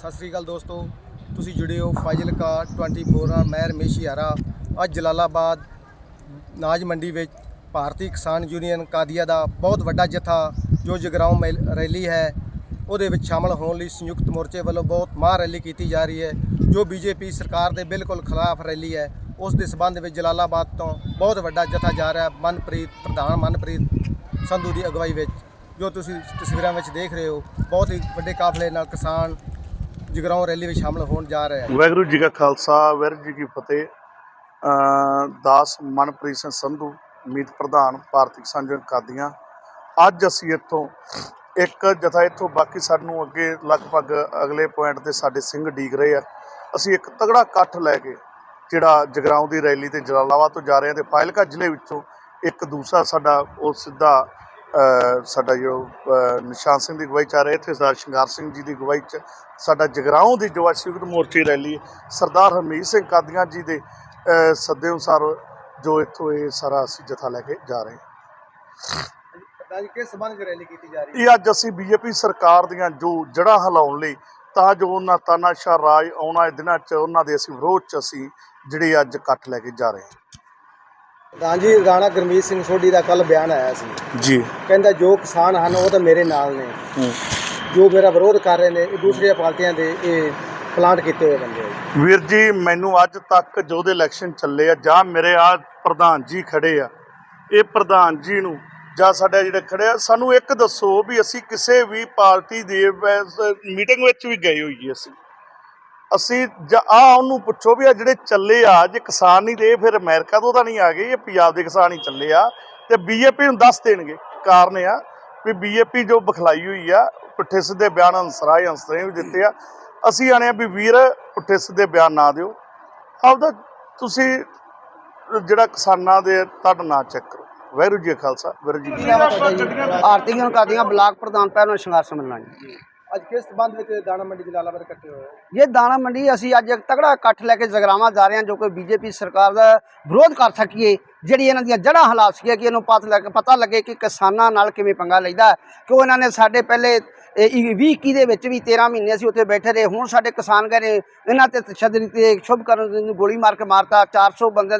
ਸਤਿ ਸ੍ਰੀ ਅਕਾਲ ਦੋਸਤੋ। ਤੁਸੀਂ ਜੁੜੇ ਹੋ ਫਾਜ਼ਿਲਕਾ 24 ਨਾਲ ਮੈਂ ਰਮੇਸ਼ ਯਾਰਾ। ਅੱਜ ਜਲਾਲਾਬਾਦ, ਨਾਜ ਮੰਡੀ ਵਿੱਚ ਭਾਰਤੀ ਕਿਸਾਨ ਯੂਨੀਅਨ ਕਾਦੀਆ ਦਾ ਬਹੁਤ ਵੱਡਾ ਜਥਾ, ਜੋ ਜਗਰਾਉਂ ਮੈਲ- ਰੈਲੀ ਹੈ, ਉਹਦੇ ਵਿੱਚ ਸ਼ਾਮਲ ਹੋਣ ਲਈ ਸੰਯੁਕਤ ਮੋਰਚੇ ਵੱਲੋਂ ਬਹੁਤ ਮਾਹ ਰੈਲੀ ਕੀਤੀ ਜਾ ਰਹੀ ਹੈ, ਜੋ ਬੀਜੇਪੀ ਸਰਕਾਰ ਦੇ ਬਿਲਕੁਲ ਖਿਲਾਫ ਰੈਲੀ ਹੈ। ਉਸ ਦੇ ਸਬੰਧ ਵਿੱਚ ਜਲਾਲਾਬਾਦ ਤੋਂ ਬਹੁਤ ਵੱਡਾ ਜਥਾ ਜਾ ਰਿਹਾ ਮਨਪ੍ਰੀਤ, ਪ੍ਰਧਾਨ ਮਨਪ੍ਰੀਤ ਸੰਧੂ ਦੀ ਅਗਵਾਈ ਵਿੱਚ, ਜੋ ਤੁਸੀਂ ਤਸਵੀਰਾਂ ਵਿੱਚ ਦੇਖ ਰਹੇ ਹੋ, ਬਹੁਤ ਹੀ ਵੱਡੇ ਕਾਫਲੇ ਨਾਲ ਕਿਸਾਨ ਜਗਰਾਉਂ ਰੈਲੀ ਵਿੱਚ ਸ਼ਾਮਲ ਹੋਣ ਜਾ ਰਹੇ ਹਨ ਵਾਹਿਗੁਰੂ ਜੀ ਕਾ ਖਾਲਸਾ, ਵਾਹਿਗੁਰੂ ਜੀ ਕੀ ਫਤਿਹ। ਦਾਸ ਮਨਪ੍ਰੀਤ ਸਿੰਘ ਸੰਧੂ, ਮੀਤ ਪ੍ਰਧਾਨ ਭਾਰਤੀ ਕਿਸਾਨ ਕਾਦੀਆਂ। ਅੱਜ ਅਸੀਂ ਇੱਥੋਂ ਇੱਕ ਜਥਾ ਇੱਥੋਂ ਬਾਕੀ ਸਾਨੂੰ ਅੱਗੇ ਲਗਭਗ ਅਗਲੇ ਪੁਆਇੰਟ ਤੇ ਸਾਡੇ ਸਿੰਘ ਡੀਕ ਰਹੇ ਆ। ਅਸੀਂ ਇੱਕ ਤਗੜਾ ਇਕੱਠ ਲੈ ਕੇ ਜਿਹੜਾ ਜਗਰਾਉਂ ਦੀ ਰੈਲੀ ਤੇ ਜਲਾਲਾਬਾਦ ਤੋਂ ਜਾ ਰਹੇ ਹਾਂ ਤੇ ਫਾਇਲਕਾ ਜ਼ਿਲ੍ਹੇ ਵਿੱਚੋਂ ਇੱਕ ਦੂਸਰਾ ਸਾਡਾ ਉਹ ਸਿੱਧਾ ਸਾਡਾ ਜੋ ਨਿਸ਼ਾਨ ਸਿੰਘ ਦੀ ਅਗਵਾਈ ਚ ਆ ਰਿਹਾ ਇੱਥੇ ਸਰਦਾਰ ਸ਼ਿੰਗਾਰ ਸਿੰਘ ਜੀ ਦੀ ਅਗਵਾਈ ਚ ਸਾਡਾ ਜਗਰਾਉਂ ਦੀ ਜੋ ਸੰਯੁਕਤ ਮੋਰਚੇ ਰੈਲੀ ਸਰਦਾਰ ਹਰਮੀਤ ਸਿੰਘ ਕਾਦੀਆਂ ਜੀ ਦੇ ਸੱਦੇ ਅਨੁਸਾਰ ਜੋ ਇੱਥੋਂ ਇਹ ਸਾਰਾ ਅਸੀਂ ਜਥਾ ਲੈ ਕੇ ਜਾ ਰਹੇ ਹਾਂ। ਪ੍ਰਧਾਨ ਜੀ ਕਿਸ ਸਬੰਧ ਰੈਲੀ ਕੀਤੀ ਜਾ ਰਹੀ ਇਹ ਅੱਜ ਅਸੀਂ ਬੀਜੇਪੀ ਸਰਕਾਰ ਦੀਆਂ ਜੋ ਜੜ੍ਹਾਂ ਹਿਲਾਉਣ ਲਈ ਤਾਂ ਜੋ ਉਹਨਾਂ ਤਾਨਾਸ਼ਾਹ ਰਾਜ ਆਉਣ ਦਿਨਾਂ 'ਚ ਉਹਨਾਂ ਦੇ ਅਸੀਂ ਵਿਰੋਧ 'ਚ ਅਸੀਂ ਜਿਹੜੇ ਅੱਜ ਇਕੱਠ ਲੈ ਕੇ ਜਾ ਰਹੇ ਹਾਂ। ਪ੍ਰਧਾਨ ਜੀ ਰਾਣਾ ਗੁਰਮੀਤ ਸਿੰਘ ਸੋਢੀ ਦਾ ਕੱਲ ਬਿਆਨ ਆਇਆ ਸੀ। ਜੀ। ਕਹਿੰਦਾ ਜੋ ਕਿਸਾਨ ਹਨ ਉਹ ਤਾਂ ਮੇਰੇ ਨਾਲ ਨੇ। ਜੋ ਮੇਰਾ ਵਿਰੋਧ ਕਰ ਰਹੇ ਨੇ ਇਹ ਦੂਸਰੀਆਂ ਪਾਰਟੀਆਂ ਦੇ ਇਹ ਪਲਾਂਟ ਕੀਤੇ ਹੋਏ ਬੰਦੇ ਆ। ਵੀਰ ਜੀ ਮੈਨੂੰ ਅੱਜ ਤੱਕ ਜੋ ਦੇ ਇਲੈਕਸ਼ਨ ਚੱਲੇ ਆ ਜਾਂ ਮੇਰੇ ਆ ਪ੍ਰਧਾਨ ਜੀ ਖੜੇ ਆ ਇਹ ਪ੍ਰਧਾਨ ਜੀ ਨੂੰ ਜਾਂ ਸਾਡੇ ਜਿਹੜੇ ਖੜੇ ਆ ਸਾਨੂੰ ਇੱਕ ਦੱਸੋ ਵੀ ਅਸੀਂ ਕਿਸੇ ਵੀ ਪਾਰਟੀ ਦੇ ਮੀਟਿੰਗ ਵਿੱਚ ਵੀ ਗਏ ਹੋਈਏ ਅਸੀਂ। ਅਸੀਂ ਆ ਉਹਨੂੰ ਪੁੱਛੋ ਵੀ ਆ ਜਿਹੜੇ ਚੱਲੇ ਆ, ਜੇ ਕਿਸਾਨ ਨਹੀਂ ਤੇ ਫਿਰ ਅਮਰੀਕਾ ਤੋਂ ਤਾਂ ਨਹੀਂ ਆ ਗਏ ਇਹ ਪੰਜਾਬ ਦੇ ਕਿਸਾਨ ਹੀ ਚੱਲੇ ਆ, ਤੇ ਬੀਜੇਪੀ ਨੂੰ ਦੱਸ ਦੇਣਗੇ ਕਾਰਨ ਆ ਵੀ ਬੀਜੇਪੀ ਜੋ ਬਖਲਾਈ ਹੋਈ ਆ, ਪੁੱਠੇ ਸਿੱਧੇ ਬਿਆਨ ਅੰਸਰਾਏ ਅੰਸਰੇ ਵੀ ਦਿੱਤੇ ਆ, ਅਸੀਂ ਆਣੇ ਆ ਵੀ ਵੀਰ ਪੁੱਠੇ ਸਿੱਧੇ ਬਿਆਨ ਨਾ ਦਿਓ। ਆਪਦਾ ਤੁਸੀਂ ਜਿਹੜਾ ਕਿਸਾਨਾਂ ਦੇ ਤੁਹਾਡਾ ਨਾਂ ਚੈੱਕ ਕਰੋ। ਵਾਹਿਗੁਰੂ ਜੀ ਖਾਲਸਾ, ਵਾਹਿਗੁਰੂ ਜੀ ਕੀ ਨੂੰ ਕਾਦੀਆਂ ਬਲਾਕ ਪ੍ਰਧਾਨ ਪਹਿਲਾਂ ਸੰਘਰਸ਼ ਮਿਲਣਾ ਜੀ। ਅੱਜ ਕਿਸ ਸਬੰਧ ਵਿੱਚ ਦਾਣਾ ਮੰਡੀ ਜਲਾਲਾਬਾਦ ਇਕੱਠੇ ਹੋਏ ਹੋ? ਇਹ ਦਾਣਾ ਮੰਡੀ ਅਸੀਂ ਅੱਜ ਇੱਕ ਤਗੜਾ ਇਕੱਠ ਲੈ ਕੇ ਜਗਰਾਵਾਂ ਜਾ ਰਹੇ ਹਾਂ ਜੋ ਕਿ ਬੀਜੇਪੀ ਸਰਕਾਰ ਦਾ ਵਿਰੋਧ ਕਰ ਸਕੀਏ, ਜਿਹੜੀ ਇਹਨਾਂ ਦੀਆਂ ਜੜ੍ਹਾਂ ਹਿਲਾ ਸਕੀਏ ਕਿ ਇਹਨੂੰ ਪਤਾ ਲੱਗ ਪਤਾ ਲੱਗੇ ਕਿ ਕਿਸਾਨਾਂ ਨਾਲ ਕਿਵੇਂ ਪੰਗਾ ਲਈਦਾ ਕਿਉਂ ਇਹਨਾਂ ਨੇ ਸਾਡੇ ਪਹਿਲੇ 20 21 ਦੇ ਵਿੱਚ ਵੀ 13 ਮਹੀਨੇ ਅਸੀਂ ਉੱਥੇ ਬੈਠੇ ਰਹੇ, ਹੁਣ ਸਾਡੇ ਕਿਸਾਨ ਗਏ ਨੇ, ਇਹਨਾਂ ਤੇ ਤਸ਼ੱਦਦ ਤੇ ਸ਼ੁਭ ਕਰਨ ਨੂੰ ਗੋਲੀ ਮਾਰ ਕੇ ਮਾਰਤਾ 400 ਬੰਦੇ